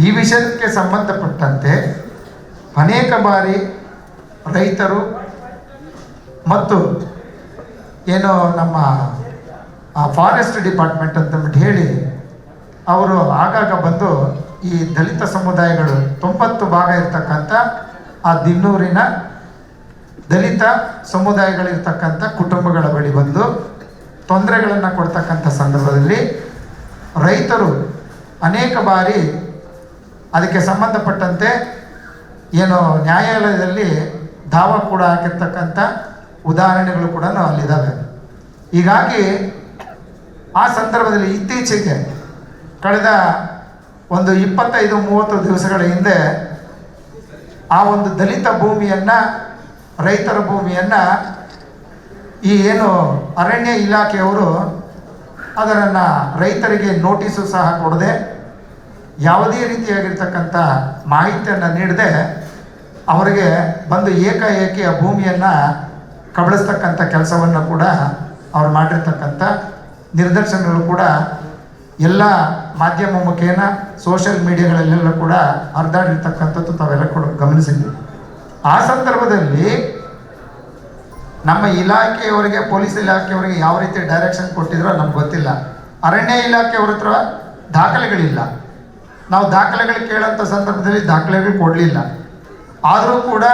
ಈ ವಿಷಯಕ್ಕೆ ಸಂಬಂಧಪಟ್ಟಂತೆ ಅನೇಕ ಬಾರಿ ರೈತರು ಮತ್ತು ಏನು ನಮ್ಮ ಫಾರೆಸ್ಟ್ ಡಿಪಾರ್ಟ್ಮೆಂಟ್ ಅಂತಂದ್ಬಿಟ್ಟು ಹೇಳಿ ಅವರು ಆಗಾಗ ಬಂದು ಈ ದಲಿತ ಸಮುದಾಯಗಳು ತೊಂಬತ್ತು ಭಾಗ ಇರ್ತಕ್ಕಂಥ ಆ ದಿನ್ನೂರಿನ ದಲಿತ ಸಮುದಾಯಗಳಿರ್ತಕ್ಕಂಥ ಕುಟುಂಬಗಳ ಬಳಿ ಬಂದು ತೊಂದರೆಗಳನ್ನು ಕೊಡ್ತಕ್ಕಂಥ ಸಂದರ್ಭದಲ್ಲಿ ರೈತರು ಅನೇಕ ಬಾರಿ ಅದಕ್ಕೆ ಸಂಬಂಧಪಟ್ಟಂತೆ ಏನು ನ್ಯಾಯಾಲಯದಲ್ಲಿ ದಾವ ಕೂಡ ಹಾಕಿರ್ತಕ್ಕಂಥ ಉದಾಹರಣೆಗಳು ಕೂಡ ಅಲ್ಲಿದ್ದಾವೆ. ಹೀಗಾಗಿ ಆ ಸಂದರ್ಭದಲ್ಲಿ ಇತ್ತೀಚೆಗೆ ಕಳೆದ ಒಂದು ಇಪ್ಪತ್ತೈದು ಮೂವತ್ತು ದಿವಸಗಳ ಹಿಂದೆ ಆ ಒಂದು ದಲಿತ ಭೂಮಿಯನ್ನು, ರೈತರ ಭೂಮಿಯನ್ನು ಈ ಏನು ಅರಣ್ಯ ಇಲಾಖೆಯವರು ಅದನ್ನು ರೈತರಿಗೆ ನೋಟಿಸು ಸಹ ಕೊಡದೆ ಯಾವುದೇ ರೀತಿಯಾಗಿರ್ತಕ್ಕಂಥ ಮಾಹಿತಿಯನ್ನು ನೀಡದೆ ಅವರಿಗೆ ಬಂದು ಏಕಾಏಕಿ ಭೂಮಿಯನ್ನು ಕಬಳಿಸ್ತಕ್ಕಂಥ ಕೆಲಸವನ್ನು ಕೂಡ ಅವ್ರು ಮಾಡಿರ್ತಕ್ಕಂಥ ನಿದರ್ಶನಗಳು ಕೂಡ ಎಲ್ಲ ಮಾಧ್ಯಮ ಮುಖೇನ ಸೋಷಿಯಲ್ ಮೀಡಿಯಾಗಳಲ್ಲೆಲ್ಲ ಕೂಡ ಹರಿದಾಡಿರ್ತಕ್ಕಂಥದ್ದು ತಾವೆಲ್ಲ ಕೂಡ ಗಮನಿಸಿದ್ವಿ ಆ ಸಂದರ್ಭದಲ್ಲಿ ನಮ್ಮ ಇಲಾಖೆಯವರಿಗೆ, ಪೊಲೀಸ್ ಇಲಾಖೆಯವರಿಗೆ ಯಾವ ರೀತಿ ಡೈರೆಕ್ಷನ್ ಕೊಟ್ಟಿದ್ರೋ ನಮ್ಗೆ ಗೊತ್ತಿಲ್ಲ. ಅರಣ್ಯ ಇಲಾಖೆಯವ್ರ ಹತ್ರ ದಾಖಲೆಗಳಿಲ್ಲ. ನಾವು ದಾಖಲೆಗಳು ಕೇಳೋಂಥ ಸಂದರ್ಭದಲ್ಲಿ ದಾಖಲೆಗಳು ಕೊಡಲಿಲ್ಲ. ಆದರೂ ಕೂಡ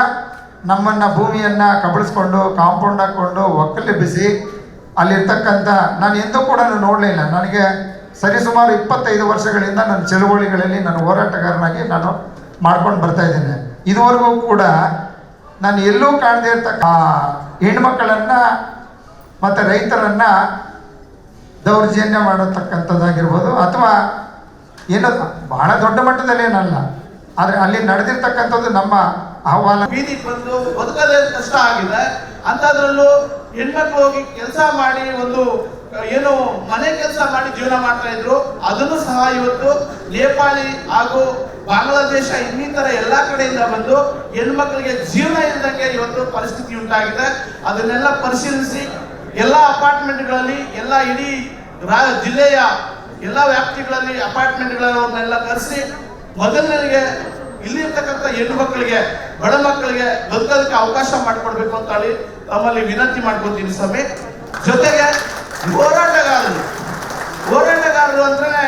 ನಮ್ಮನ್ನು ಭೂಮಿಯನ್ನು ಕಬಳಿಸ್ಕೊಂಡು ಕಾಂಪೌಂಡ್ ಹಾಕ್ಕೊಂಡು ಒಕ್ಕಲೆಬ್ಬಿಸಿ ಅಲ್ಲಿರ್ತಕ್ಕಂಥ ನಾನು ಎಂದೂ ಕೂಡ ನೋಡಲಿಲ್ಲ ನನಗೆ ಸರಿಸುಮಾರು ಇಪ್ಪತ್ತೈದು ವರ್ಷಗಳಿಂದ ನನ್ನ ಚಳುವಳಿಗಳಲ್ಲಿ ನಾನು ಹೋರಾಟಗಾರನಾಗಿ ನಾನು ಮಾಡ್ಕೊಂಡು ಬರ್ತಾ ಇದ್ದೇನೆ. ಇದುವರೆಗೂ ಕೂಡ ನಾನು ಎಲ್ಲೂ ಕಾಣದೇ ಇರ್ತಕ್ಕ ಹೆಣ್ಮಕ್ಕಳನ್ನು ಮತ್ತು ರೈತರನ್ನು ದೌರ್ಜನ್ಯ ಮಾಡತಕ್ಕಂಥದ್ದಾಗಿರ್ಬೋದು ಅಥವಾ ಏನೋ ಬಹಳ ದೊಡ್ಡ ಮಟ್ಟದಲ್ಲಿ ಏನಲ್ಲ. ಆದರೆ ಅಲ್ಲಿ ನಡೆದಿರ್ತಕ್ಕಂಥದ್ದು ನಮ್ಮ ಅಹವಾಲ ಬೀದಿಗೆ ಬಂದು ಬದುಕದೇ ಕಷ್ಟ ಆಗಿದೆ. ಅಂಥದ್ರಲ್ಲೂ ಹೆಣ್ಮಕ್ಳು ಹೋಗಿ ಕೆಲಸ ಮಾಡಿ ಒಂದು, ಏನು ಮನೆ ಕೆಲಸ ಮಾಡಿ ಜೀವನ ಮಾಡ್ತಾ ಇದ್ರು. ಅದನ್ನು ಸಹ ಇವತ್ತು ನೇಪಾಳಿ ಹಾಗೂ ಬಾಂಗ್ಲಾದೇಶ ಇನ್ನಿತರ ಎಲ್ಲಾ ಕಡೆಯಿಂದ ಬಂದು ಹೆಣ್ಮಕ್ಳಿಗೆ ಜೀವನ ಇಲ್ಲದಕ್ಕೆ ಇವತ್ತು ಪರಿಸ್ಥಿತಿ ಉಂಟಾಗಿದೆ. ಅದನ್ನೆಲ್ಲ ಪರಿಶೀಲಿಸಿ ಎಲ್ಲ ಅಪಾರ್ಟ್ಮೆಂಟ್ಗಳಲ್ಲಿ ಎಲ್ಲ ಇಡೀ ಜಿಲ್ಲೆಯ ಎಲ್ಲ ವ್ಯಾಪ್ತಿಗಳಲ್ಲಿ ಅಪಾರ್ಟ್ಮೆಂಟ್ಗಳನ್ನೆಲ್ಲ ಕರೆಸಿ ಇಲ್ಲಿ ಇಲ್ಲಿರ್ತಕ್ಕಂಥ ಹೆಣ್ಣು ಮಕ್ಕಳಿಗೆ, ಬಡ ಮಕ್ಕಳಿಗೆ ಬದುಕೋದಕ್ಕೆ ಅವಕಾಶ ಮಾಡಿಕೊಡ್ಬೇಕು ಅಂತ ಹೇಳಿ ತಮ್ಮಲ್ಲಿ ವಿನಂತಿ ಮಾಡ್ಕೊತೀನಿ ಸ್ವಾಮಿ. ಜೊತೆಗೆ ಹೋರಾಟಗಾರರು. ಹೋರಾಟಗಾರರು ಅಂದ್ರೆ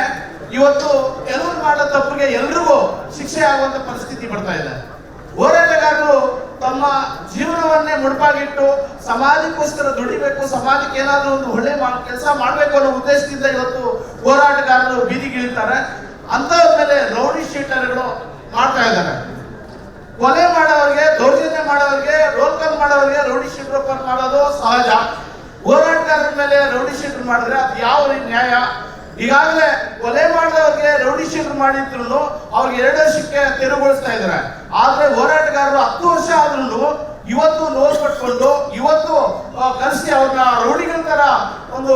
ಇವತ್ತು ಎಲ್ಲರೂ ಮಾಡೋ ತಪ್ಪಿಗೆ ಎಲ್ರಿಗೂ ಶಿಕ್ಷೆ ಆಗುವಂತ ಪರಿಸ್ಥಿತಿ ಬರ್ತಾ ಇದೆ. ಹೋರಾಟಗಾರರು ತಮ್ಮ ಜೀವನವನ್ನೇ ಮುಡುಪಾಗಿಟ್ಟು ಸಮಾಜಕ್ಕೋಸ್ಕರ ದುಡಿಬೇಕು ಸಮಾಜಕ್ಕೆ ಏನಾದರೂ ಒಂದು ಒಳ್ಳೆ ಕೆಲಸ ಮಾಡಬೇಕು ಅನ್ನೋ ಉದ್ದೇಶದಿಂದ ಇವತ್ತು ಹೋರಾಟಗಾರರು ಬೀದಿಗಿಳಿತಾರೆ ಮೇಲೆ ರೌಡಿ ಶೀಟರ್ಗಳು ಮಾಡ್ತಾ ಇದ್ದಾರೆ. ಕೊಲೆ ಮಾಡೋರಿಗೆ, ದೌರ್ಜನ್ಯ ಮಾಡೋರಿಗೆ ರೋಲ್ ಕಾಲ್ ಮಾಡೋರಿಗೆ ರೌಡಿ ಶೀಟರ್ ಓಪನ್ ಮಾಡೋದು ಸಹಜ. ಹೋರಾಟಗಾರರ ಮೇಲೆ ರೌಡಿ ಶೀಟರ್ ಮಾಡಿದ್ರೆ ಅದು ಯಾವ ನ್ಯಾಯ? ಈಗಾಗಲೇ ಕೊಲೆ ಮಾಡಿದವ್ರಿಗೆ ರೌಡಿ ಶೀಟರ್ ಮಾಡಿದ್ರು ಅವ್ರಿಗೆ ಎರಡು ವರ್ಷಕ್ಕೆ ತೆರವುಗೊಳಿಸ್ತಾ ಇದ್ದಾರೆ. ಆದ್ರೆ ಹೋರಾಟಗಾರರು ಹತ್ತು ವರ್ಷ ಆದ್ರೂ ಇವತ್ತು ನೋಸ್ ಕಟ್ಕೊಂಡು ಇವತ್ತು ಕಲಿಸಿ ಅವ್ರನ್ನ ರೌಡಿಗಳ ತರ ಒಂದು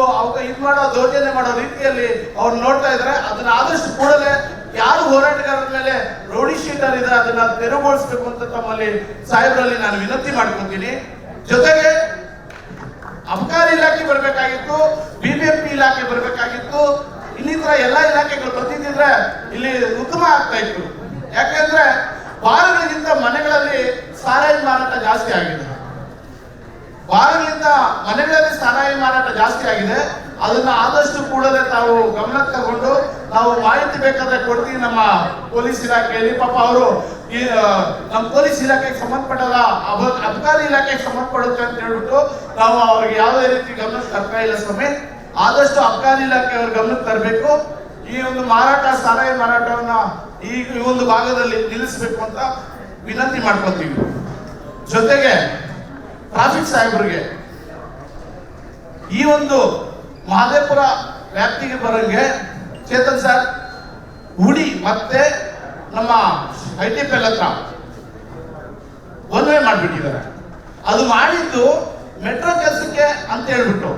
ಇದು ಮಾಡೋ, ದೌರ್ಜನ್ಯ ಮಾಡೋ ರೀತಿಯಲ್ಲಿ ಅವ್ರು ನೋಡ್ತಾ ಇದ್ದಾರೆ ಅದನ್ನ ಆದಷ್ಟು ಕೂಡಲೇ ಯಾರು ಹೋರಾಟಗಾರರ ಮೇಲೆ ರೌಡಿ ಶೀಟರ್ ಇದೆ ಅದನ್ನ ತೆರವುಗೊಳಿಸ್ಬೇಕು ಅಂತ ತಮ್ಮಲ್ಲಿ ಸಾಹೇಬರಲ್ಲಿ ನಾನು ವಿನಂತಿ ಮಾಡ್ಕೊತೀನಿ. ಜೊತೆಗೆ ಅಬಕಾರಿ ಇಲಾಖೆ ಬರಬೇಕಾಗಿತ್ತು, ಬಿಬಿಎಂಪಿ ಇಲಾಖೆ ಬರಬೇಕಾಗಿತ್ತು, ಇನ್ನಿತರ ಎಲ್ಲ ಇಲಾಖೆಗಳು ಬಂದಿದ್ದಿದ್ರೆ ಇಲ್ಲಿ ಉತ್ತಮ ಆಗ್ತಾ ಇತ್ತು. ಯಾಕೆಂದ್ರೆ ಬಾರಗಳಿಗಿಂತ ಮನೆಗಳಲ್ಲಿ ಸಾರಾಯಿ ಮಾರಾಟ ಜಾಸ್ತಿ ಆಗಿದೆ ಬಾರಗಳಿಂದ ಮನೆಗಳಲ್ಲಿ ಜಾಸ್ತಿ ಆಗಿದೆ. ಅದನ್ನ ಆದಷ್ಟು ಕೂಡಲೇ ತಾವು ಗಮನಕ್ಕೆ ತಗೊಂಡು ನಾವು ಮಾಹಿತಿ ಬೇಕಾದ್ರೆ ಕೊಡ್ತೀವಿ ನಮ್ಮ ಪೊಲೀಸ್ ಇಲಾಖೆಯಲ್ಲಿ. ಪಾಪ ಅವರು ಈ ನಮ್ಮ ಪೊಲೀಸ್ ಇಲಾಖೆಗೆ ಸಂಬಂಧಪಟ್ಟಲ್ಲ ಅಬ- ಅಬಕಾರಿ ಇಲಾಖೆಗೆ ಸಂಬಂಧಪಡುತ್ತೆ ಅಂತ ಹೇಳ್ಬಿಟ್ಟು ನಾವು ಅವ್ರಿಗೆ ಯಾವುದೇ ರೀತಿ ಗಮನಕ್ಕೆ ತರ್ತಾ ಇಲ್ಲ ಸ್ವಾಮಿ. ಆದಷ್ಟು ಅಬಕಾರಿ ಇಲಾಖೆ ಅವ್ರ ಗಮನಕ್ಕೆ ತರಬೇಕು. ಈ ಒಂದು ಮಾರಾಟ, ಸಾರಾಯಿ ಮಾರಾಟವನ್ನ ಈ ಒಂದು ಭಾಗದಲ್ಲಿ ನಿಲ್ಲಿಸಬೇಕು ಅಂತ ವಿನಂತಿ ಮಾಡ್ಕೊತೀವಿ ಜೊತೆಗೆ ಟ್ರಾಫಿಕ್ ಸಾಹೇಬರಿಗೆ ಈ ಒಂದು ಮಾದೇಪುರ ವ್ಯಾಪ್ತಿಗೆ ಬರೋಂಗೆ ಚೇತನ್ ಸರ್ ಹುಡಿ ಮತ್ತೆ ನಮ್ಮ ಐ ಟಿ ಪಿ ಹತ್ರ ಒಂದೇ ಮಾಡಿಬಿಟ್ಟಿದ್ದಾರೆ. ಅದು ಮಾಡಿದ್ದು ಮೆಟ್ರೋ ಕೆಲಸಕ್ಕೆ ಅಂತ ಹೇಳ್ಬಿಟ್ಟು.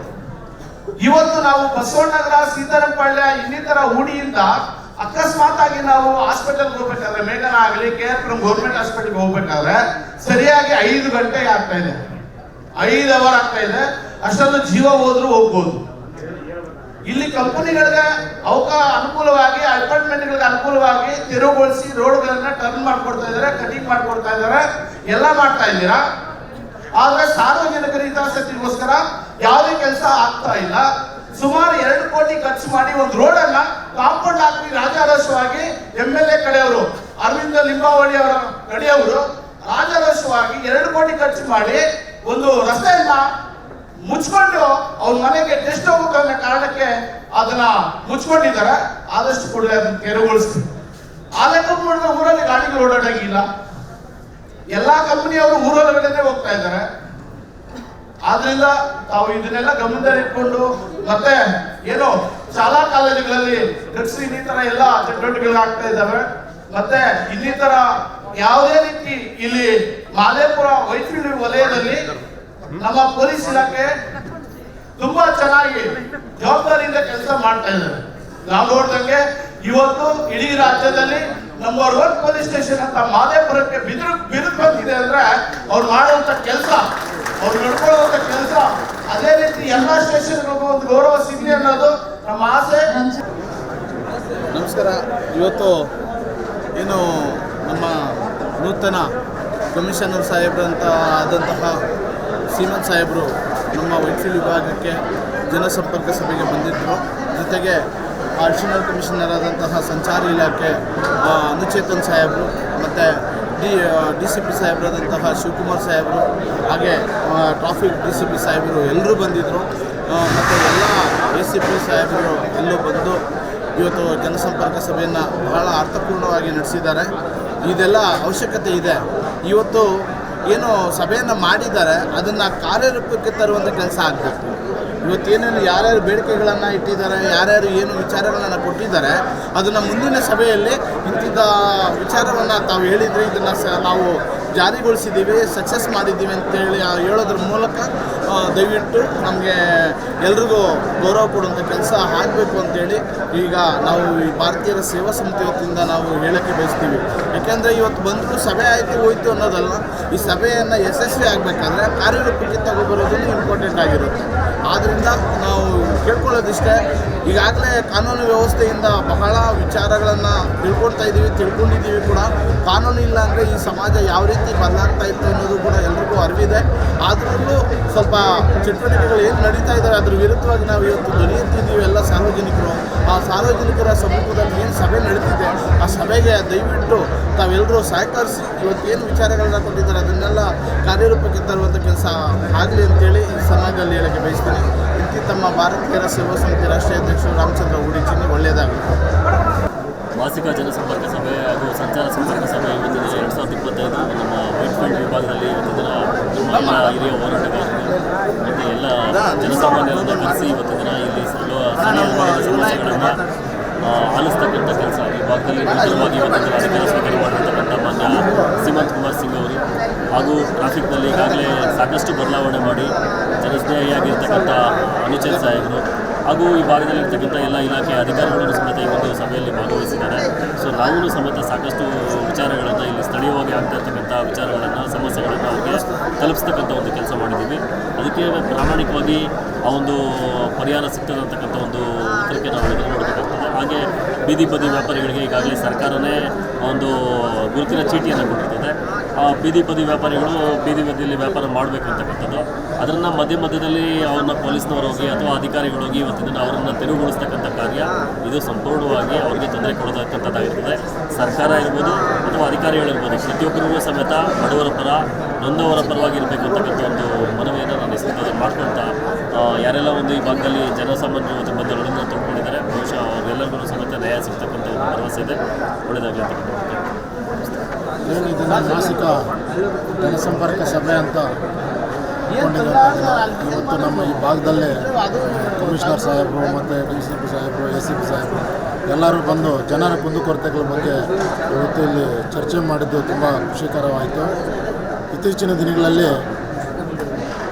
ಇವತ್ತು ನಾವು ಬಸವಣ್ಣನಗರ ಸೀತಾರಾಮಪಾಳ್ಯ ಇನ್ನಿತರ ಉಡಿಯಿಂದ ಅಕಸ್ಮಾತ್ ಆಗಿ ನಾವು ಹಾಸ್ಪಿಟಲ್ ಹೋಗ್ಬೇಕಾದ್ರೆ ಮೇಘನ ಆಗಲಿ ಕೆ ಆರ್ ಗೌರ್ಮೆಂಟ್ ಹಾಸ್ಪಿಟಲ್ಗೆ ಹೋಗ್ಬೇಕಾದ್ರೆ, ಸರಿಯಾಗಿ ಐದು ಗಂಟೆ ಆಗ್ತಾ ಇದೆ. ಐದು ಅವರ್ ಆಗ್ತಾ ಇದೆ. ಅಷ್ಟೊಂದು ಜೀವ ಹೋದ್ರು ಹೋಗ್ಬೋದು. ಇಲ್ಲಿ ಕಂಪನಿಗಳಿಗೆ ಅವಕ ಅನುಕೂಲವಾಗಿ, ಅಪಾರ್ಟ್ಮೆಂಟ್ಗಳಿಗೆ ಅನುಕೂಲವಾಗಿ ತೆರವುಗೊಳಿಸಿ ರೋಡ್ಗಳನ್ನ ಟರ್ನ್ ಮಾಡ್ಕೊಡ್ತಾ ಇದ್ದಾರೆ ಕಟಿಂಗ್ ಮಾಡ್ಕೊಡ್ತಾ ಇದ್ದಾರೆ ಎಲ್ಲ ಮಾಡ್ತಾ ಇದ್ದೀರಾ? ಆದ್ರೆ ಸಾರ್ವಜನಿಕರ ಹಿತಾಸಕ್ತಿಗೋಸ್ಕರ ಯಾವುದೇ ಕೆಲಸ ಆಗ್ತಾ ಇಲ್ಲ. ಸುಮಾರು ಎರಡು ಕೋಟಿ ಖರ್ಚು ಮಾಡಿ ಒಂದು ರೋಡ್ ಅನ್ನ ಕಾಂಪೌಂಡ್ ಹಾಕಿ ರಾಜಾರೋಷವಾಗಿ ಎಂ ಎಲ್ ಎ ಕಡೆಯವರು, ಅರವಿಂದ ಲಿಂಬಾವಳಿ ಅವರ ಕಡೆಯವರು ರಾಜಾರೋಷವಾಗಿ ಎರಡು ಕೋಟಿ ಖರ್ಚು ಮಾಡಿ ಒಂದು ರಸ್ತೆಯನ್ನ ಮುಚ್ಕೊಂಡು ಅವ್ರ ಮನೆಗೆ ಟೆಸ್ಟ್ ಹೋಗ್ಬೇಕು ಕಾರಣಕ್ಕೆ ಅದನ್ನ ಮುಚ್ಕೊಂಡಿದ್ದಾರೆ. ಆದಷ್ಟು ಕೂಡಲೇ ಅದನ್ನ ತೆರವುಗೊಳಿಸ್ತೀವಿ ಆ ಲೆಕ್ಕ ಮಾಡಿದ್ರೆ ಊರಲ್ಲಿ ಗಾಡಿಗಳು ಓಡಾಡಂಗಿಲ್ಲ. ಎಲ್ಲಾ ಕಂಪನಿಯವರು ಊರೊಳಗಡೆನೆ ಹೋಗ್ತಾ ಇದ್ದಾರೆ. ಆದ್ರಿಂದ ತಾವು ಇದನ್ನೆಲ್ಲ ಗಮನದಲ್ಲಿ ಇಟ್ಕೊಂಡು ಮತ್ತೆ ಏನು ಶಾಲಾ ಕಾಲೇಜುಗಳಲ್ಲಿ ಡ್ರಗ್ಸ್ ಇನ್ನಿತರ ಎಲ್ಲ ಚಟುವಟಿಕೆಗಳು ಆಗ್ತಾ ಇದ್ದಾವೆ. ಮತ್ತೆ ಇನ್ನಿತರ ಯಾವುದೇ ರೀತಿ ಇಲ್ಲಿ ಮಾದೇಪುರ ವೈದ್ಯಕೀಯ ವಲಯದಲ್ಲಿ ನಮ್ಮ ಪೊಲೀಸ್ ಇಲಾಖೆ ತುಂಬಾ ಚೆನ್ನಾಗಿ ಜವಾಬ್ದಾರಿಯಿಂದ ಕೆಲಸ ಮಾಡ್ತಾ ಇದ್ದಾರೆ. ನಾವು ನೋಡ್ದಂಗೆ ಇವತ್ತು ಇಡೀ ರಾಜ್ಯದಲ್ಲಿ ನಂಬರ್ ಒನ್ ಪೊಲೀಸ್ ಸ್ಟೇಷನ್ ಅಂತ ಮಾದೇಪುರಕ್ಕೆ ಬಿದಿರು ಬಿರುದು ಬಂದಿದೆ ಅಂದ್ರೆ ಅವ್ರು ಮಾಡುವಂತ ಕೆಲಸ, ಅವ್ರು ನಡ್ಕೊಳ್ಳುವಂತ ಕೆಲಸ, ಅದೇ ರೀತಿ ಎಲ್ಲಾ ಸ್ಟೇಷನ್ ಒಂದು ಗೌರವ ಸಿಗಲಿ ಅನ್ನೋದು ನಮ್ಮ ಆಸೆ. ನಮಸ್ಕಾರ. ಇವತ್ತು ಏನು ನಮ್ಮ ನೂತನ ಕಮಿಷನರ್ ಸಾಹೇಬ್ರಂತ ಆದಂತಹ ಸೀಮಂತ್ ಸಾಹೇಬರು ನಮ್ಮ ವೈಟ್ಫೀಲ್ಡ್ ವಿಭಾಗಕ್ಕೆ ಜನಸಂಪರ್ಕ ಸಭೆಗೆ ಬಂದಿದ್ದರು. ಜೊತೆಗೆ ಅಡಿಷನಲ್ ಕಮಿಷನರ್ ಆದಂತಹ ಸಂಚಾರಿ ಇಲಾಖೆ ಅನುಚೇತನ್ ಸಾಹೇಬರು ಮತ್ತು ಡಿ ಡಿ ಸಿ ಪಿ ಸಾಹೇಬ್ರಾದಂತಹ ಶಿವಕುಮಾರ್ ಸಾಹೇಬರು, ಹಾಗೆ ಟ್ರಾಫಿಕ್ ಡಿ ಸಿ ಪಿ ಸಾಹೇಬರು ಎಲ್ಲರೂ ಬಂದಿದ್ದರು. ಮತ್ತು ಎಲ್ಲ ಎ ಸಿ ಪಿ ಸಾಹೇಬರು ಎಲ್ಲೂ ಬಂದು ಇವತ್ತು ಜನಸಂಪರ್ಕ ಸಭೆಯನ್ನು ಬಹಳ ಅರ್ಥಪೂರ್ಣವಾಗಿ ನಡೆಸಿದ್ದಾರೆ. ಇದೆಲ್ಲ ಅವಶ್ಯಕತೆ ಇದೆ. ಇವತ್ತು ಏನು ಸಭೆಯನ್ನು ಮಾಡಿದ್ದಾರೆ, ಅದನ್ನು ಕಾರ್ಯರೂಪಕ್ಕೆ ತರುವಂಥ ಕೆಲಸ ಆಗಬೇಕು. ಇವತ್ತೇನೇನು ಯಾರ್ಯಾರು ಬೇಡಿಕೆಗಳನ್ನು ಇಟ್ಟಿದ್ದಾರೆ, ಯಾರ್ಯಾರು ಏನು ವಿಚಾರಗಳನ್ನು ಕೊಟ್ಟಿದ್ದಾರೆ, ಅದನ್ನು ಮುಂದಿನ ಸಭೆಯಲ್ಲಿ ಇಂತಿದ್ದ ವಿಚಾರವನ್ನು ತಾವು ಹೇಳಿದರೆ ಇದನ್ನು ಸ ನಾವು ಜಾರಿಗೊಳಿಸಿದ್ದೀವಿ ಸಕ್ಸಸ್ ಮಾಡಿದ್ದೀವಿ ಅಂತೇಳಿ ಹೇಳೋದ್ರ ಮೂಲಕ ದಯವಿಟ್ಟು ನಮಗೆ ಎಲ್ರಿಗೂ ಗೌರವ ಕೊಡುವಂಥ ಕೆಲಸ ಆಗಬೇಕು ಅಂತೇಳಿ ಈಗ ನಾವು ಈ ಭಾರತೀಯರ ಸೇವಾ ಸಮಿತಿ ವತಿಯಿಂದ ನಾವು ಹೇಳೋಕ್ಕೆ ಬಯಸ್ತೀವಿ. ಯಾಕೆಂದರೆ ಇವತ್ತು ಬಂದರೂ ಸಭೆ ಆಯಿತು, ಹೋಯ್ತು ಅನ್ನೋದಲ್ಲ, ಈ ಸಭೆಯನ್ನು ಯಶಸ್ವಿ ಆಗಬೇಕಾದ್ರೆ ಕಾರ್ಯರೂಪಕ್ಕೆ ತಗೊಬರೋದನ್ನು ಇಂಪಾರ್ಟೆಂಟ್ ಆಗಿರುತ್ತೆ. ಆದ್ದರಿಂದ ನಾವು ಕೇಳ್ಕೊಳ್ಳೋದಿಷ್ಟೇ ಈಗಾಗಲೇ ಕಾನೂನು ವ್ಯವಸ್ಥೆಯಿಂದ ಬಹಳ ವಿಚಾರಗಳನ್ನು ತಿಳ್ಕೊಳ್ತಾ ಇದ್ದೀವಿ ತಿಳ್ಕೊಂಡಿದ್ದೀವಿ ಕೂಡ. ಕಾನೂನು ಇಲ್ಲ ಅಂದರೆ ಈ ಸಮಾಜ ಯಾವ ರೀತಿ ಬದಲಾಗ್ತಾ ಇತ್ತು ಅನ್ನೋದು ಕೂಡ ಎಲ್ರಿಗೂ ಅರಿವಿದೆ. ಆದ್ರೂ ಸ್ವಲ್ಪ ಚಟುವಟಿಕೆಗಳು ಏನು ನಡೀತಾ ಇದ್ದಾವೆ ಅದ್ರ ವಿರುದ್ಧವಾಗಿ ನಾವು ಇವತ್ತು ದೊರೆಯುತ್ತಿದ್ದೀವಿ ಎಲ್ಲ ಸಾರ್ವಜನಿಕರು. ಆ ಸಾರ್ವಜನಿಕರ ಸಮೂಹದಲ್ಲಿ ಏನು ಸಭೆ ನಡೀತಿದೆ, ಆ ಸಭೆಗೆ ದಯವಿಟ್ಟು ತಾವೆಲ್ಲರೂ ಸಹಕರಿಸಿ ಇವತ್ತೇನು ವಿಚಾರಗಳನ್ನ ಕೊಟ್ಟಿದ್ದಾರೆ ಅದನ್ನೆಲ್ಲ ಕಾರ್ಯರೂಪಕ್ಕೆ ತರುವಂಥ ಕೆಲಸ ಆಗಲಿ ಅಂತೇಳಿ ಈ ಸಮಾಜದಲ್ಲಿ ಹೇಳಕ್ಕೆ ಬಯಸ್ತೀನಿ. ತಮ್ಮ ಭಾರತೀಯರ ಸೇವಾ ಸಮಿತಿ ರಾಷ್ಟ್ರೀಯ ಅಧ್ಯಕ್ಷರು ರಾಮಚಂದ್ರ ಉಡಿಚಿನಿ ಒಳ್ಳೆಯದಾಗಲಿ. ಮಾಸಿಕ ಜನಸಂಪರ್ಕ ಸಭೆ ಹಾಗೂ ಸಂಚಾರ ಸಂಪರ್ಕ ಸಭೆ ಇವತ್ತಿನ ಎರಡು ಸಾವಿರದ ಇಪ್ಪತ್ತೈದು ನಮ್ಮ ವೈಟ್ಫೀಲ್ಡ್ ವಿಭಾಗದಲ್ಲಿ ಇವತ್ತಿನ ದಿನ ನಮ್ಮ ಹಿರಿಯ ಹೋರಾಟಗಾರರು ಮತ್ತು ಎಲ್ಲ ಜನಸಾಮಾನ್ಯರನ್ನು ಕರೆಸಿ ಇವತ್ತಿನ ದಿನ ಇಲ್ಲಿ ಸಮಸ್ಯೆಗಳನ್ನು ಆಲಿಸ್ತಕ್ಕಂಥ ಕೆಲಸ ಈ ಭಾಗದಲ್ಲಿ ಅಧಿಕಾರ ಸ್ವೀಕಾರ ಮಾಡಿರ್ತಕ್ಕಂಥ ಮಾನ್ಯ ಸೀಮಂತ್ ಕುಮಾರ್ ಸಿಂಗ್ ಅವರು ಹಾಗೂ ಟ್ರಾಫಿಕ್ನಲ್ಲಿ ಈಗಾಗಲೇ ಸಾಕಷ್ಟು ಬದಲಾವಣೆ ಮಾಡಿ ಜನಸ್ನೇಹಿಯಾಗಿರ್ತಕ್ಕಂಥ ಅನುಚರ್ ಸಾಹೇಬರು ಹಾಗೂ ಈ ಭಾಗದಲ್ಲಿರ್ತಕ್ಕಂಥ ಎಲ್ಲ ಇಲಾಖೆಯ ಅಧಿಕಾರಿಗಳು ಸಮೇತ ಈ ಒಂದು ಸಭೆಯಲ್ಲಿ ಭಾಗವಹಿಸಿದ್ದಾರೆ. ಸೊ ನಾವು ಸಮೇತ ಸಾಕಷ್ಟು ವಿಚಾರಗಳನ್ನು ಇಲ್ಲಿ ಸ್ಥಳೀಯವಾಗಿ ಆಗ್ತಾ ಇರ್ತಕ್ಕಂಥ ವಿಚಾರಗಳನ್ನು, ಸಮಸ್ಯೆಗಳನ್ನು ಅವರಿಗೆ ತಲುಪಿಸ್ತಕ್ಕಂಥ ಒಂದು ಕೆಲಸ ಮಾಡಿದ್ದೀವಿ. ಅದಕ್ಕೆ ಪ್ರಾಮಾಣಿಕವಾಗಿ ಆ ಒಂದು ಪರಿಹಾರ ಸಿಗ್ತದೆ ಒಂದು ಉತ್ತರಕ್ಕೆ ನಾವು ನೋಡಬೇಕಾಗ್ತದೆ. ಹಾಗೆ ಬೀದಿ ಬದಿ ವ್ಯಾಪಾರಿಗಳಿಗೆ ಈಗಾಗಲೇ ಸರ್ಕಾರವೇ ಒಂದು ಗುರುತಿನ ಚೀಟಿಯನ್ನು ಕೊಟ್ಟಿರ್ತದೆ ಆ ಬೀದಿ ಬದಿ ವ್ಯಾಪಾರಿಗಳು ಬೀದಿ ಬದಿಯಲ್ಲಿ ವ್ಯಾಪಾರ ಮಾಡಬೇಕು ಅಂತಕ್ಕಂಥದ್ದು ಅದನ್ನು ಮಧ್ಯ ಮಧ್ಯದಲ್ಲಿ ಅವ್ರನ್ನ ಪೊಲೀಸ್ನವರು ಹೋಗಿ ಅಥವಾ ಅಧಿಕಾರಿಗಳು ಹೋಗಿ ಇವತ್ತಿನ ಅವರನ್ನು ತೆರವುಗೊಳಿಸ್ತಕ್ಕಂಥ ಕಾರ್ಯ ಇದು ಸಂಪೂರ್ಣವಾಗಿ ಅವರಿಗೆ ತೊಂದರೆ ಕೊಡತಕ್ಕಂಥದ್ದಾಗಿರ್ತದೆ. ಸರ್ಕಾರ ಇರ್ಬೋದು ಅಥವಾ ಅಧಿಕಾರಿಗಳಿರ್ಬೋದು ಪ್ರತಿಯೊಬ್ಬರಿಗೂ ಸಮೇತ ಬಡವರ ಪರ, ನೊಂದವರ ಪರವಾಗಿ ಇರಬೇಕು ಅಂತಕ್ಕಂಥ ಒಂದು ಮನವಿಯನ್ನು ನಾನು ಮಾಡ್ಕೊಳ್ತಾ ಯಾರೆಲ್ಲ ಒಂದು ಈ ಭಾಗದಲ್ಲಿ ಜನಸಾಮಾನ್ಯರು ಇವತ್ತು ಬಂದವರನ್ನು ನ್ಯಾಯ ಒಂದು ಭರವಸೆ ಇದೆ ಒಳ್ಳೆಯದಾಗಲಿ ಮಾಸಿಕ ಜನಸಂಪರ್ಕ ಸಭೆ ಅಂತ. ಇವತ್ತು ನಮ್ಮ ಈ ಭಾಗದಲ್ಲೇ ಕಮಿಷನರ್ ಸಾಹೇಬರು ಮತ್ತು ಡಿ ಸಿ ಪಿ ಸಾಹೇಬರು ಎ ಸಿ ಪಿ ಸಾಹೇಬರು ಎಲ್ಲರೂ ಬಂದು ಜನರ ಕುಂದುಕೊರತೆಗಳ ಬಗ್ಗೆ ಇವತ್ತು ಇಲ್ಲಿ ಚರ್ಚೆ ಮಾಡಿದ್ದು ತುಂಬ ಖುಷಿಕರವಾಯಿತು ಇತ್ತೀಚಿನ ದಿನಗಳಲ್ಲಿ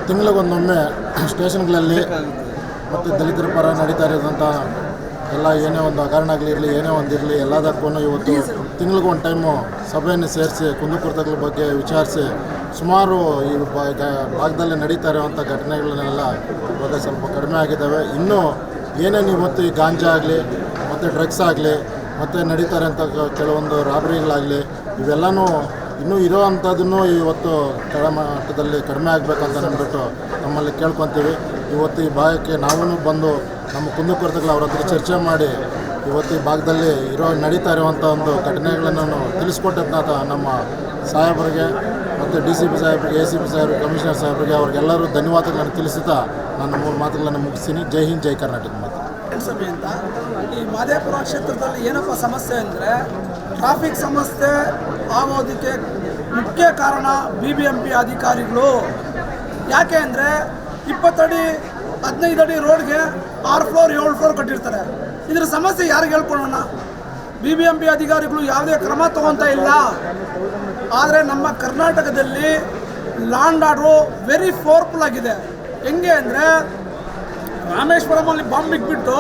ತಿಂಗಳಿಗೊಂದೊಮ್ಮೆ ಸ್ಟೇಷನ್ಗಳಲ್ಲಿ ಮತ್ತು ದಲಿತರ ಪರ ನಡೀತಾ ಇರೋದಂಥ ಎಲ್ಲ ಏನೇ ಒಂದು ಹಗರಣಗಳಿರಲಿ ಏನೇ ಒಂದು ಇರಲಿ ಎಲ್ಲದಕ್ಕೂ ಇವತ್ತು ತಿಂಗಳಿಗೊಂದು ಒಂದು ಟೈಮು ಸಭೆಯನ್ನು ಸೇರಿಸಿ, ಕುಂದುಕೊರತೆಗಳ ಬಗ್ಗೆ ವಿಚಾರಿಸಿ, ಸುಮಾರು ಈ ಭಾಗದಲ್ಲಿ ನಡೀತಾ ಇರುವಂಥ ಘಟನೆಗಳನ್ನೆಲ್ಲ ಇವಾಗ ಸ್ವಲ್ಪ ಕಡಿಮೆ ಆಗಿದ್ದಾವೆ. ಇನ್ನೂ ಏನೇನು ಇವತ್ತು ಈ ಗಾಂಜಾ ಆಗಲಿ, ಮತ್ತು ಡ್ರಗ್ಸ್ ಆಗಲಿ, ಮತ್ತು ನಡೀತಾ ಇರೋಂಥ ಕೆಲವೊಂದು ರಾಬರಿಗಳಾಗಲಿ, ಇವೆಲ್ಲನೂ ಇನ್ನೂ ಇರೋ ಅಂಥದ್ದನ್ನು ಇವತ್ತು ಕೆಳ ಮಟ್ಟದಲ್ಲಿ ಕಡಿಮೆ ಆಗಬೇಕಂತ ಅಂದ್ಬಿಟ್ಟು ನಮ್ಮಲ್ಲಿ ಕೇಳ್ಕೊತೀವಿ. ಇವತ್ತು ಈ ಭಾಗಕ್ಕೆ ನಾವೂ ಬಂದು ನಮ್ಮ ಕುಂದುಕೊರತೆಗಳು ಅವ್ರ ಹತ್ರ ಚರ್ಚೆ ಮಾಡಿ ಇವತ್ತು ಈ ಭಾಗದಲ್ಲಿ ಇರೋ ನಡೀತಾ ಇರುವಂಥ ಒಂದು ಘಟನೆಗಳನ್ನು ತಿಳಿಸ್ಕೊಟ್ಟಂಥ ನಮ್ಮ ಸಾಹೇಬರಿಗೆ ಮತ್ತು ಡಿ ಸಿ ಪಿ ಸಾಹೇಬರಿಗೆ, ಎ ಸಿ ಪಿ ಸಾಹೇಬರಿಗೆ, ಕಮಿಷನರ್ ಸಾಹೇಬರಿಗೆ ಅವ್ರಿಗೆಲ್ಲರೂ ಧನ್ಯವಾದಗಳನ್ನು ತಿಳಿಸುತ್ತಾ ನನ್ನ ಮೂರು ಮಾತುಗಳನ್ನು ಮುಗಿಸ್ತೀನಿ. ಜೈ ಹಿಂದ್, ಜೈ ಕರ್ನಾಟಕ ಮಾತು. ಸಭೆ ಅಂತ. ಈ ಮಾದೇಪುರ ಕ್ಷೇತ್ರದಲ್ಲಿ ಏನಪ್ಪ ಸಮಸ್ಯೆ ಅಂದರೆ ಟ್ರಾಫಿಕ್ ಸಮಸ್ಯೆ ಆಗೋದಕ್ಕೆ ಮುಖ್ಯ ಕಾರಣ ಬಿ ಬಿ ಎಂ ಪಿ ಅಧಿಕಾರಿಗಳು. ಯಾಕೆ ಅಂದರೆ ಇಪ್ಪತ್ತಡಿ ಹದಿನೈದು ಅಡಿ ರೋಡ್ಗೆ ಆರು ಫ್ಲೋರ್ ಏಳು ಫ್ಲೋರ್ ಕಟ್ಟಿರ್ತಾರೆ. ಇದರ ಸಮಸ್ಯೆ ಯಾರಿಗೆ ಹೇಳ್ಕೊಳ್ಳೋಣ? ಬಿ ಬಿ ಎಂ ಪಿ ಅಧಿಕಾರಿಗಳು ಯಾವುದೇ ಕ್ರಮ ತಗೊತಾ ಇಲ್ಲ. ಆದರೆ ನಮ್ಮ ಕರ್ನಾಟಕದಲ್ಲಿ ಲ್ಯಾಂಡ್ ಆರ್ಡ್ರು ವೆರಿ ಫೋರ್ಫುಲ್ ಆಗಿದೆ. ಹೆಂಗೆ ಅಂದರೆ ರಾಮೇಶ್ವರಮಲ್ಲಿ ಬಾಂಬ್ ಇಟ್ಬಿಟ್ಟು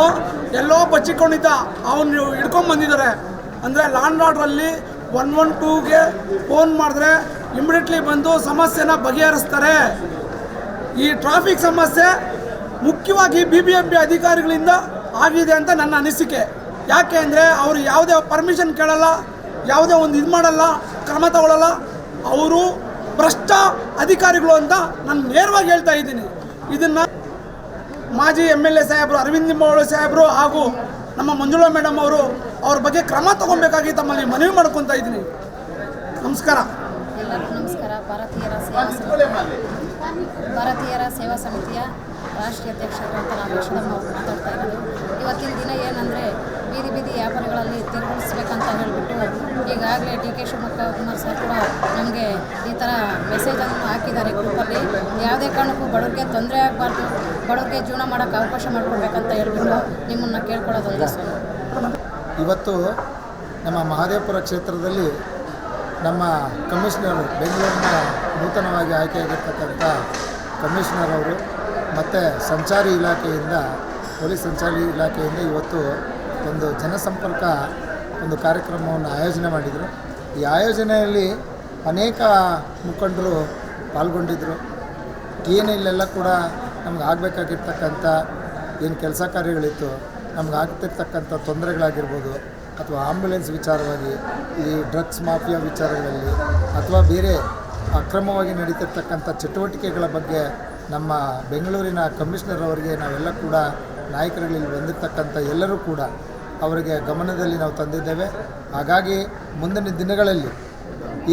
ಎಲ್ಲೋ ಬಚ್ಚಿಕೊಂಡಿದ್ದ. ಅವನು ಹಿಡ್ಕೊಂಡ್ ಬಂದಿದ್ದಾರೆ. ಅಂದರೆ ಲ್ಯಾಂಡ್ ಆರ್ಡ್ರಲ್ಲಿ ಒನ್ ಒನ್ ಟೂಗೆ ಫೋನ್ ಮಾಡಿದ್ರೆ ಇಮಿಡಿಯೇಟ್ಲಿ ಬಂದು ಸಮಸ್ಯೆನ ಬಗೆಹರಿಸ್ತಾರೆ. ಈ ಟ್ರಾಫಿಕ್ ಸಮಸ್ಯೆ ಮುಖ್ಯವಾಗಿ ಬಿ ಬಿ ಎಂ ಪಿ ಅಧಿಕಾರಿಗಳಿಂದ ಆಗಿದೆ ಅಂತ ನನ್ನ ಅನಿಸಿಕೆ. ಯಾಕೆ ಅಂದರೆ ಅವರು ಯಾವುದೇ ಪರ್ಮಿಷನ್ ಕೇಳಲ್ಲ, ಯಾವುದೇ ಒಂದು ಇದು ಮಾಡಲ್ಲ, ಕ್ರಮ ತಗೊಳ್ಳಲ್ಲ. ಅವರು ಭ್ರಷ್ಟ ಅಧಿಕಾರಿಗಳು ಅಂತ ನಾನು ನೇರವಾಗಿ ಹೇಳ್ತಾ ಇದ್ದೀನಿ. ಇದನ್ನು ಮಾಜಿ ಎಂ ಎಲ್ ಎ ಸಾಹೇಬರು ಅರವಿಂದ್ ನಿಂಬಾವಳಿ ಸಾಹೇಬರು ಹಾಗೂ ನಮ್ಮ ಮಂಜುಳಾ ಮೇಡಮ್ ಅವರು ಅವ್ರ ಬಗ್ಗೆ ಕ್ರಮ ತಗೊಬೇಕಾಗಿ ತಮ್ಮಲ್ಲಿ ಮನವಿ ಮಾಡ್ಕೊತಾ ಇದ್ದೀನಿ. ನಮಸ್ಕಾರ. ಎಲ್ಲರಿಗೂ ನಮಸ್ಕಾರ. ಭಾರತೀಯರ ಸೇವಾ ಭಾರತೀಯರ ಸೇವಾ ಸಮಿತಿಯ ರಾಷ್ಟ್ರೀಯ ಅಧ್ಯಕ್ಷರು ಅಂತ ನಾವು ಯಶೋದಮ್ಮ ಅವರು ಮಾತಾಡ್ತಾ ಇದ್ದರು ಇವತ್ತಿನ ದಿನ ಏನಂದರೆ ಬೀದಿ ಬೀದಿ ವ್ಯಾಪಾರಿಗಳಲ್ಲಿ ತಿರುಗಿಸ್ಬೇಕಂತ ಹೇಳಿಬಿಟ್ಟು ಈಗಾಗಲೇ D K Shivamogga Kumar sir ಕೂಡ ನಮಗೆ ಈ ಥರ ಮೆಸೇಜನ್ನು ಹಾಕಿದ್ದಾರೆ ಗ್ರೂಪಲ್ಲಿ ಯಾವುದೇ ಕಾರಣಕ್ಕೂ ಬಡವ್ರಿಗೆ ತೊಂದರೆ ಆಗಬಾರ್ದು. ಬಡವ್ರಿಗೆ ಜೀವನ ಮಾಡೋಕ್ಕೆ ಅವಕಾಶ ಮಾಡಿಕೊಡ್ಬೇಕಂತ ಹೇಳಿಬಿಟ್ಟು ನಿಮ್ಮನ್ನು ಕೇಳ್ಕೊಳ್ಳೋದು ಒಂದೇ ಸರ್ ಇವತ್ತು ನಮ್ಮ ಮಹದೇವಪುರ ಕ್ಷೇತ್ರದಲ್ಲಿ ನಮ್ಮ ಕಮಿಷನರ್ ಬೆಂಗಳೂರಿನ ನೂತನವಾಗಿ ಆಯ್ಕೆಯಾಗಿರ್ತಕ್ಕಂಥ ಕಮಿಷನರ್ ಅವರು ಮತ್ತು ಸಂಚಾರಿ ಇಲಾಖೆಯಿಂದ, ಪೊಲೀಸ್ ಸಂಚಾರಿ ಇಲಾಖೆಯಿಂದ ಇವತ್ತು ಒಂದು ಜನಸಂಪರ್ಕ ಒಂದು ಕಾರ್ಯಕ್ರಮವನ್ನು ಆಯೋಜನೆ ಮಾಡಿದರು. ಈ ಆಯೋಜನೆಯಲ್ಲಿ ಅನೇಕ ಮುಖಂಡರು ಪಾಲ್ಗೊಂಡಿದ್ದರು ಏನು ಇಲ್ಲೆಲ್ಲ ಕೂಡ ನಮ್ಗೆ ಆಗಬೇಕಾಗಿರ್ತಕ್ಕಂಥ ಏನು ಕೆಲಸ ಕಾರ್ಯಗಳಿತ್ತು, ನಮ್ಗೆ ಆಗ್ತಿರ್ತಕ್ಕಂಥ ತೊಂದರೆಗಳಾಗಿರ್ಬೋದು, ಅಥವಾ ಆಂಬ್ಯುಲೆನ್ಸ್ ವಿಚಾರವಾಗಿ, ಈ ಡ್ರಗ್ಸ್ ಮಾಫಿಯಾ ವಿಚಾರಗಳಲ್ಲಿ, ಅಥವಾ ಬೇರೆ ಅಕ್ರಮವಾಗಿ ನಡೀತಿರ್ತಕ್ಕಂಥ ಚಟುವಟಿಕೆಗಳ ಬಗ್ಗೆ ನಮ್ಮ ಬೆಂಗಳೂರಿನ ಕಮಿಷನರ್ ಅವರಿಗೆ ನಾವೆಲ್ಲ ಕೂಡ ನಾಯಕರಲ್ಲಿ ಬಂದಿರತಕ್ಕಂಥ ಎಲ್ಲರೂ ಕೂಡ ಅವರಿಗೆ ಗಮನದಲ್ಲಿ ನಾವು ತಂದಿದ್ದೇವೆ. ಹಾಗಾಗಿ ಮುಂದಿನ ದಿನಗಳಲ್ಲಿ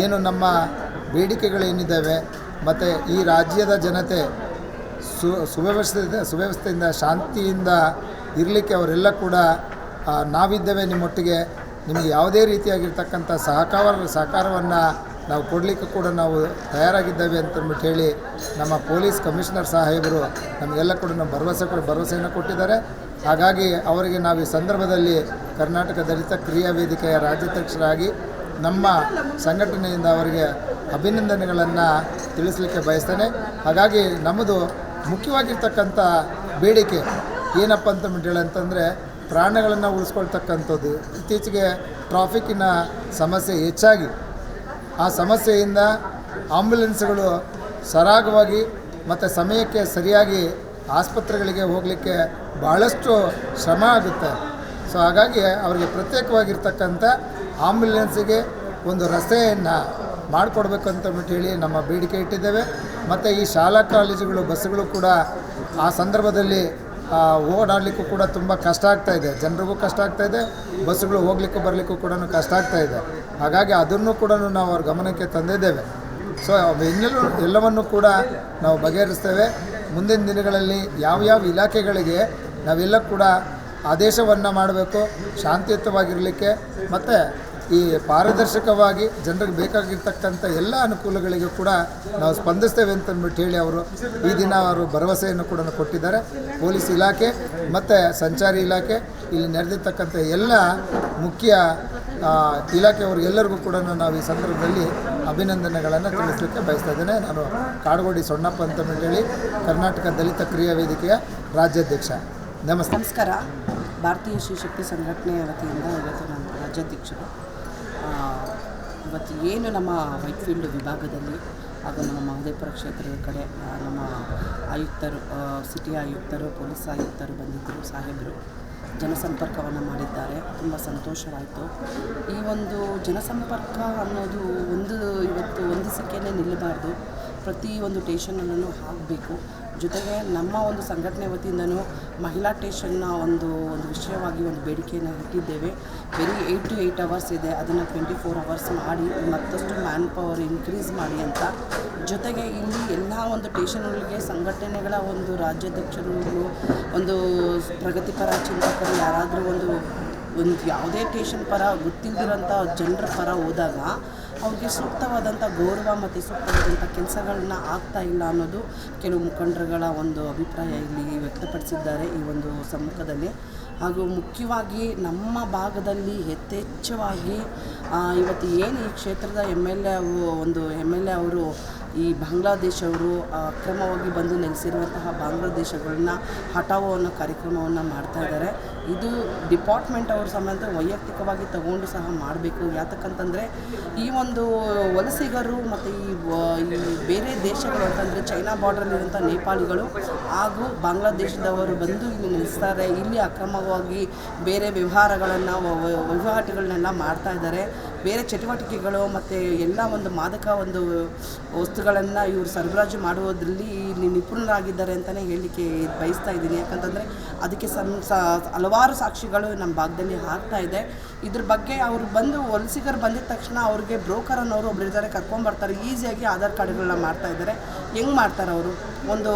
ಏನು ನಮ್ಮ ಬೇಡಿಕೆಗಳೇನಿದ್ದಾವೆ ಮತ್ತು ಈ ರಾಜ್ಯದ ಜನತೆ ಸು ಸುವ್ಯವಸ್ಥೆ ಸುವ್ಯವಸ್ಥೆಯಿಂದ, ಶಾಂತಿಯಿಂದ ಇರಲಿಕ್ಕೆ ಅವರೆಲ್ಲ ಕೂಡ ನಾವಿದ್ದೇವೆ ನಿಮ್ಮೊಟ್ಟಿಗೆ. ನಿಮಗೆ ಯಾವುದೇ ರೀತಿಯಾಗಿರ್ತಕ್ಕಂಥ ಸಹಕಾರ, ಸಹಕಾರವನ್ನು ನಾವು ಕೊಡಲಿಕ್ಕೆ ಕೂಡ ನಾವು ತಯಾರಾಗಿದ್ದೇವೆ ಅಂತಂದ್ಬಿಟ್ಟು ಹೇಳಿ ನಮ್ಮ ಪೊಲೀಸ್ ಕಮಿಷನರ್ ಸಾಹೇಬರು ನಮಗೆಲ್ಲ ಕೂಡ ನಮ್ಮ ಭರವಸೆ ಕೂಡ ಭರವಸೆಯನ್ನು ಕೊಟ್ಟಿದ್ದಾರೆ. ಹಾಗಾಗಿ ಅವರಿಗೆ ನಾವು ಈ ಸಂದರ್ಭದಲ್ಲಿ ಕರ್ನಾಟಕ ದಲಿತ ಕ್ರಿಯಾ ವೇದಿಕೆಯ ರಾಜ್ಯಾಧ್ಯಕ್ಷರಾಗಿ ನಮ್ಮ ಸಂಘಟನೆಯಿಂದ ಅವರಿಗೆ ಅಭಿನಂದನೆಗಳನ್ನು ತಿಳಿಸಲಿಕ್ಕೆ ಬಯಸ್ತೇನೆ. ಹಾಗಾಗಿ ನಮ್ಮದು ಮುಖ್ಯವಾಗಿರ್ತಕ್ಕಂಥ ಬೇಡಿಕೆ ಏನಪ್ಪ ಅಂತಂದ್ಬಿಟ್ಟು ಹೇಳಿ ಅಂತಂದರೆ ಪ್ರಾಣಗಳನ್ನು ಉಳಿಸ್ಕೊಳ್ತಕ್ಕಂಥದ್ದು. ಇತ್ತೀಚೆಗೆ ಟ್ರಾಫಿಕ್ಕಿನ ಸಮಸ್ಯೆ ಹೆಚ್ಚಾಗಿ ಆ ಸಮಸ್ಯೆಯಿಂದ ಆಂಬ್ಯುಲೆನ್ಸ್ಗಳು ಸರಾಗವಾಗಿ ಮತ್ತು ಸಮಯಕ್ಕೆ ಸರಿಯಾಗಿ ಆಸ್ಪತ್ರೆಗಳಿಗೆ ಹೋಗಲಿಕ್ಕೆ ಭಾಳಷ್ಟು ಶ್ರಮ ಆಗುತ್ತೆ. ಸೊ, ಹಾಗಾಗಿ ಅವರಿಗೆ ಪ್ರತ್ಯೇಕವಾಗಿರ್ತಕ್ಕಂಥ ಆಂಬ್ಯುಲೆನ್ಸಿಗೆ ಒಂದು ರಸ್ತೆಯನ್ನು ಮಾಡಿಕೊಡ್ಬೇಕು ಅಂತಂದ್ಬಿಟ್ಟು ಹೇಳಿ ನಮ್ಮ ಬೇಡಿಕೆ ಇಟ್ಟಿದ್ದೇವೆ. ಮತ್ತು ಈ ಶಾಲಾ ಕಾಲೇಜುಗಳು, ಬಸ್ಸುಗಳು ಕೂಡ ಆ ಸಂದರ್ಭದಲ್ಲಿ ಓಡಾಡಲಿಕ್ಕೂ ಕೂಡ ತುಂಬ ಕಷ್ಟ ಆಗ್ತಾಯಿದೆ ಜನರಿಗೂ ಕಷ್ಟ ಆಗ್ತಾ ಇದೆ. ಬಸ್ಸುಗಳು ಹೋಗ್ಲಿಕ್ಕೂ, ಬರಲಿಕ್ಕೂ ಕೂಡ ಕಷ್ಟ ಆಗ್ತಾಯಿದೆ ಹಾಗಾಗಿ ಅದನ್ನು ಕೂಡ ನಾವು ಅವ್ರ ಗಮನಕ್ಕೆ ತಂದಿದ್ದೇವೆ. ಸೊ ಎಲ್ಲರೂ ಎಲ್ಲವನ್ನು ಕೂಡ ನಾವು ಬಗೆಹರಿಸ್ತೇವೆ. ಮುಂದಿನ ದಿನಗಳಲ್ಲಿ ಯಾವ್ಯಾವ ಇಲಾಖೆಗಳಿಗೆ ನಾವೆಲ್ಲ ಕೂಡ ಆದೇಶವನ್ನು ಮಾಡಬೇಕು, ಶಾಂತಿಯುತವಾಗಿರಲಿಕ್ಕೆ, ಮತ್ತು ಈ ಪಾರದರ್ಶಕವಾಗಿ ಜನರಿಗೆ ಬೇಕಾಗಿರ್ತಕ್ಕಂಥ ಎಲ್ಲ ಅನುಕೂಲಗಳಿಗೂ ಕೂಡ ನಾವು ಸ್ಪಂದಿಸ್ತೇವೆ ಅಂತಂದ್ಬಿಟ್ಟು ಹೇಳಿ ಅವರು ಈ ದಿನ ಅವರು ಭರವಸೆಯನ್ನು ಕೂಡ ಕೊಟ್ಟಿದ್ದಾರೆ. ಪೊಲೀಸ್ ಇಲಾಖೆ ಮತ್ತು ಸಂಚಾರಿ ಇಲಾಖೆ, ಇಲ್ಲಿ ನಡೆದಿರ್ತಕ್ಕಂಥ ಎಲ್ಲ ಮುಖ್ಯ ಆ, ಇಲಾಖೆಯವರು ಎಲ್ಲರಿಗೂ ಕೂಡ ನಾವು ಈ ಸಂದರ್ಭದಲ್ಲಿ ಅಭಿನಂದನೆಗಳನ್ನು ತಿಳಿಸಲಿಕ್ಕೆ ಬಯಸ್ತಾ ಇದ್ದೇನೆ. ನಾನು ಕಾಡುಗೋಡಿ ಸೊಣ್ಣಪ್ಪ ಅಂತ ಹೇಳಿ ಕರ್ನಾಟಕ ದಲಿತ ಕ್ರಿಯಾ ವೇದಿಕೆಯ ರಾಜ್ಯಾಧ್ಯಕ್ಷ. ನಮಸ್ತೆ. ನಮಸ್ಕಾರ. ಭಾರತೀಯ ಶ್ರೀಶಕ್ತಿ ಸಂಘಟನೆಯ ವತಿಯಿಂದ ಇವತ್ತು ನಾನು ರಾಜ್ಯಾಧ್ಯಕ್ಷರು. ಇವತ್ತು ಏನು ನಮ್ಮ ವೈಟ್ಫೀಲ್ಡ್ ವಿಭಾಗದಲ್ಲಿ ಹಾಗೂ ನಮ್ಮ ಮಹದೇಪುರ ಕ್ಷೇತ್ರದ ಕಡೆ ನಮ್ಮ ಆಯುಕ್ತರು ಸಿಟಿ ಆಯುಕ್ತರು ಪೊಲೀಸ್ ಆಯುಕ್ತರು ಬಂದಿದ್ದರು ಸಾಹೇಬರು. ಜನಸಂಪರ್ಕವನ್ನು ಮಾಡಿದ್ದಾರೆ. ತುಂಬ ಸಂತೋಷವಾಯಿತು. ಈ ಒಂದು ಜನಸಂಪರ್ಕ ಅನ್ನೋದು ಒಂದು ಇವತ್ತು ಒಂದು ಸೆಕೆಂಡೇ ನಿಲ್ಲಬಾರ್ದು. ಪ್ರತಿ ಒಂದು ಟೇಷನಲ್ಲೂ ಆಗಬೇಕು ಜೊತೆಗೆ ನಮ್ಮ ಒಂದು ಸಂಘಟನೆ ವತಿಯಿಂದನೂ ಮಹಿಳಾ ಟೇಷನ್ನ ಒಂದು ಒಂದು ವಿಷಯವಾಗಿ ಒಂದು ಬೇಡಿಕೆಯನ್ನು ಇಟ್ಟಿದ್ದೇವೆ. ಬರೀ ಏಯ್ಟ್ ಟು ಏಯ್ಟ್ ಅವರ್ಸ್ ಇದೆ. ಅದನ್ನು ಟ್ವೆಂಟಿ ಫೋರ್ ಅವರ್ಸ್ ಮಾಡಿ, ಮತ್ತಷ್ಟು ಮ್ಯಾನ್ ಪವರ್ ಇನ್ಕ್ರೀಸ್ ಮಾಡಿ ಅಂತ. ಜೊತೆಗೆ ಇಲ್ಲಿ ಎಲ್ಲ ಒಂದು ಟೇಷನ್ಗಳಿಗೆ ಸಂಘಟನೆಗಳ ಒಂದು ರಾಜ್ಯಾಧ್ಯಕ್ಷರು ಒಂದು ಪ್ರಗತಿಪರ ಚಿಂತಕರು ಯಾರಾದರೂ ಒಂದು ಒಂದು ಯಾವುದೇ ಟೇಷನ್ ಪರ ಗೊತ್ತಿಲ್ಲದಿರೋಂಥ ಜನರ ಪರ ಹೋದಾಗ ಅವ್ರಿಗೆ ಸೂಕ್ತವಾದಂಥ ಗೌರವ ಮತ್ತು ಸೂಕ್ತವಾದಂಥ ಕೆಲಸಗಳನ್ನ ಆಗ್ತಾ ಇಲ್ಲ ಅನ್ನೋದು ಕೆಲವು ಮುಖಂಡರುಗಳ ಒಂದು ಅಭಿಪ್ರಾಯ ಇಲ್ಲಿ ವ್ಯಕ್ತಪಡಿಸಿದ್ದಾರೆ ಈ ಒಂದು ಸಮ್ಮುಖದಲ್ಲಿ. ಹಾಗೂ ಮುಖ್ಯವಾಗಿ ನಮ್ಮ ಭಾಗದಲ್ಲಿ ಯಥೇಚ್ಛವಾಗಿ ಇವತ್ತು ಏನು ಈ ಕ್ಷೇತ್ರದ ಎಂ ಎಲ್ ಎ ಒಂದು ಎಂ ಎಲ್ ಎ ಅವರು ಈ ಬಾಂಗ್ಲಾದೇಶವರು ಅಕ್ರಮವಾಗಿ ಬಂದು ನೆಲೆಸಿರುವಂತಹ ಬಾಂಗ್ಲಾದೇಶಗಳನ್ನ ಹಟಾವೋ ಅನ್ನೋ ಕಾರ್ಯಕ್ರಮವನ್ನು ಮಾಡ್ತಾ ಇದ್ದಾರೆ. ಇದು ಡಿಪಾರ್ಟ್ಮೆಂಟ್ ಅವ್ರ ಸಂಬಂಧ ವೈಯಕ್ತಿಕವಾಗಿ ತಗೊಂಡು ಸಹ ಮಾಡಬೇಕು. ಯಾತಕ್ಕಂತಂದರೆ, ಈ ಒಂದು ವಲಸಿಗರು ಮತ್ತು ಈ ಬೇರೆ ದೇಶಗಳು ಅಂತಂದರೆ ಚೈನಾ ಬಾರ್ಡ್ರಲ್ಲಿರುವಂಥ ನೇಪಾಳಿಗಳು ಹಾಗೂ ಬಾಂಗ್ಲಾದೇಶದವರು ಬಂದು ಇಲ್ಲಿ ನೆಲೆಸ್ತಾರೆ ಇಲ್ಲಿ ಅಕ್ರಮವಾಗಿ ಬೇರೆ ವ್ಯವಹಾರಗಳನ್ನು ವಹಿವಾಟುಗಳನ್ನೆಲ್ಲ ಮಾಡ್ತಾ ಇದ್ದಾರೆ. ಬೇರೆ ಚಟುವಟಿಕೆಗಳು ಮತ್ತು ಎಲ್ಲ ಒಂದು ಮಾದಕ ಒಂದು ವಸ್ತುಗಳನ್ನು ಇವರು ಸರಬರಾಜು ಮಾಡುವುದರಲ್ಲಿ ನಿಪುಣರಾಗಿದ್ದಾರೆ ಅಂತಲೇ ಹೇಳಲಿಕ್ಕೆ ಬಯಸ್ತಾ ಇದ್ದೀನಿ. ಯಾಕಂತಂದರೆ ಅದಕ್ಕೆ ಸ ಹಲವಾರು ಸಾಕ್ಷಿಗಳು ನಮ್ಮ ಭಾಗದಲ್ಲಿ ಆಗ್ತಾ ಇದೆ. ಇದ್ರ ಬಗ್ಗೆ ಅವ್ರು ಬಂದು ವಲಸಿಗರು ಬಂದಿದ ತಕ್ಷಣ ಅವ್ರಿಗೆ ಬ್ರೋಕರ್ ಅನ್ನೋರು ಒಬ್ರು ಇದ್ದಾರೆ ಕರ್ಕೊಂಬರ್ತಾರೆ ಈಸಿಯಾಗಿ ಆಧಾರ್ ಕಾರ್ಡ್ಗಳನ್ನ ಮಾಡ್ತಾ ಇದ್ದಾರೆ. ಹೆಂಗೆ ಮಾಡ್ತಾರೆ ಅವರು? ಒಂದು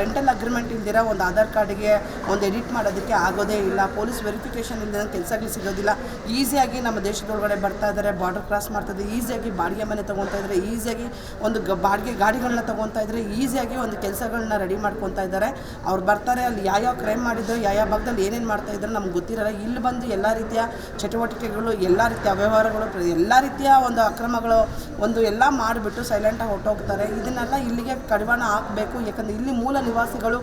ರೆಂಟಲ್ ಅಗ್ರಿಮೆಂಟ್ ಇಲ್ದಿರ ಒಂದು ಆಧಾರ್ ಕಾರ್ಡಿಗೆ ಒಂದು ಎಡಿಟ್ ಮಾಡೋದಕ್ಕೆ ಆಗೋದೇ ಇಲ್ಲ. ಪೊಲೀಸ್ ವೆರಿಫಿಕೇಷನ್ ಇಲ್ಲದೆ ಕೆಲಸಗಳು ಸಿಗೋದಿಲ್ಲ. ಈಸಿಯಾಗಿ ನಮ್ಮ ದೇಶದೊಳಗಡೆ ಬರ್ತಾ ಇದ್ದಾರೆ ಬಾರ್ಡರ್ ಕ್ರಾಸ್ ಮಾಡ್ತಾ ಇದ್ದಾರೆ. ಈಸಿಯಾಗಿ ಬಾಡಿಗೆ ಮನೆ ತೊಗೊತಾ ಇದ್ದಾರೆ. ಈಸಿಯಾಗಿ ಒಂದು ಗ, ಬಾಡಿಗೆ ಗಾಡಿಗಳನ್ನ ತೊಗೊತಾ ಇದ್ದಾರೆ. ಈಸಿಯಾಗಿ ಒಂದು ಕೆಲಸಗಳನ್ನ ರೆಡಿ ಮಾಡ್ಕೊತಾ ಇದ್ದಾರೆ. ಅವ್ರು ಬರ್ತಾರೆ, ಅಲ್ಲಿ ಯಾವ್ಯಾವ ಕ್ರೈಮ್ ಮಾಡಿದ್ರು ಯಾವ ಭಾಗದಲ್ಲಿ ಏನೇನು ಮಾಡ್ತಾ ಇದ್ದಾರೆ ನಮ್ಗೆ ಗೊತ್ತಿರಲ್ಲ. ಇಲ್ಲಿ ಬಂದು ಎಲ್ಲ ರೀತಿಯ ಚಟುವಟಿಕೆಗಳು, ಎಲ್ಲ ರೀತಿಯ ಅವ್ಯವಹಾರಗಳು ಎಲ್ಲ ರೀತಿಯ ಒಂದು ಅಕ್ರಮಗಳು, ಒಂದು ಎಲ್ಲ ಮಾಡಿಬಿಟ್ಟು ಸೈಲೆಂಟಾಗಿ ಹೊಟ್ಟೋಗ್ತಾರೆ ಇದನ್ನೆಲ್ಲ ಇಲ್ಲಿಗೆ ಕಡಿವಾಣ ಹಾಕಬೇಕು. ಯಾಕಂದರೆ ಇಲ್ಲಿ ಮೂಲ ನಿವಾಸಿಗಳು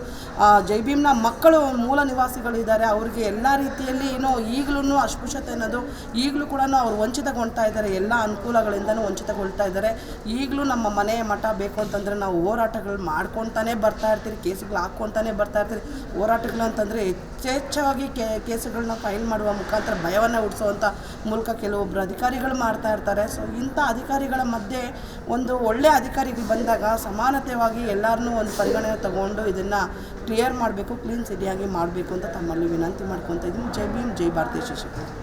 ಜೈ ಭೀಮ್ನ ಮಕ್ಕಳು ಮೂಲ ನಿವಾಸಿಗಳು ಇದ್ದಾರೆ. ಅವರಿಗೆ ಎಲ್ಲ ರೀತಿಯಲ್ಲಿ ಏನೋ ಈಗಲೂ ಅಸ್ಪೃಶ್ಯತೆ ಅನ್ನೋದು, ಈಗಲೂ ಕೂಡ ಅವರು ವಂಚಿತಗೊಳ್ತಾ ಇದ್ದಾರೆ. ಎಲ್ಲ ಅನುಕೂಲಗಳಿಂದನೂ ವಂಚಿತಗೊಳ್ತಾ ಇದ್ದಾರೆ. ಈಗಲೂ ನಮ್ಮ ಮನೆ ಮಠ ಬೇಕು ಅಂತಂದರೆ ನಾವು ಹೋರಾಟಗಳು ಮಾಡ್ಕೊತಾನೆ ಬರ್ತಾ ಇರ್ತೀರಿ, ಕೇಸುಗಳು ಹಾಕ್ಕೊತಾನೆ ಬರ್ತಾ ಇರ್ತೀರಿ. ಹೋರಾಟಗಳು ಅಂತಂದರೆ ಯಥೇಚ್ಛವಾಗಿ ಕೇಸುಗಳನ್ನ ಫೈಲ್ ಮಾಡುವ ಮುಖಾಂತರ ಭಯವನ್ನು ಹುಟ್ಟಿಸುವಂಥ ಮೂಲಕ ಕೆಲವೊಬ್ಬರು ಅಧಿಕಾರಿಗಳು ಮಾಡ್ತಾ ಇರ್ತಾರೆ. ಸೊ ಇಂಥ ಅಧಿಕಾರಿಗಳ ಮಧ್ಯೆ ಒಂದು ಒಳ್ಳೆಯ ಅಧಿಕಾರಿಗಳು ಬಂದಾಗ ಸಮಾನತೆವಾಗಿ ಎಲ್ಲರನ್ನೂ ಒಂದು ಪರಿಗಣನೆ ತಗೊಂಡು ಇದನ್ನು ಕ್ಲಿಯರ್ ಮಾಡಬೇಕು, ಕ್ಲೀನ್ ಸಿಟಿಯಾಗಿ ಮಾಡಬೇಕು ಅಂತ ತಮ್ಮಲ್ಲಿ ವಿನಂತಿ ಮಾಡ್ಕೊತಾ ಇದ್ದೀನಿ. ಜೈ ಭೀಮ್, ಜೈ ಭಾರತೀಯ ಶಿಕ್ಷಕರು